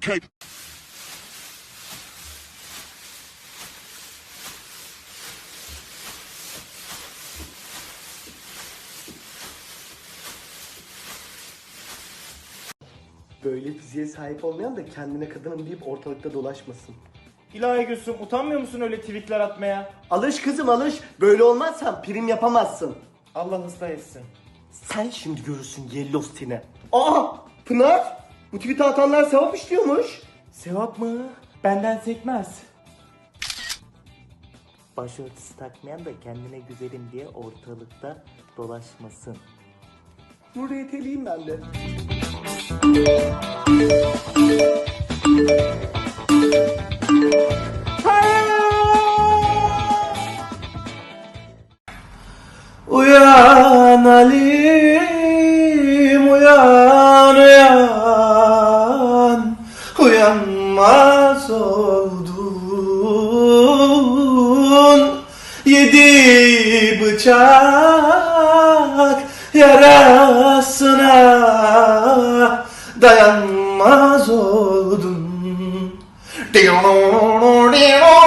İşi. Böyle fiziğe sahip olmayan da kendine kadınım deyip ortalıkta dolaşmasın. İlahi Gülsüm utanmıyor musun öyle tweetler atmaya? Alış kızım alış. Böyle olmazsan prim yapamazsın. Allah ıslah etsin. Sen şimdi görürsün Yellowstone'e. Aa Pınar. Bu tweet atanlar sevap işliyormuş. Sevap mı? Benden sekmez. Başörtüsü takmayan da kendine güzelim diye ortalıkta dolaşmasın. Buraya teleyim ben de. Uyan Alim olmaz oldun. Yedi bıçak yarasına dayanmaz oldun. Diyor, diyor,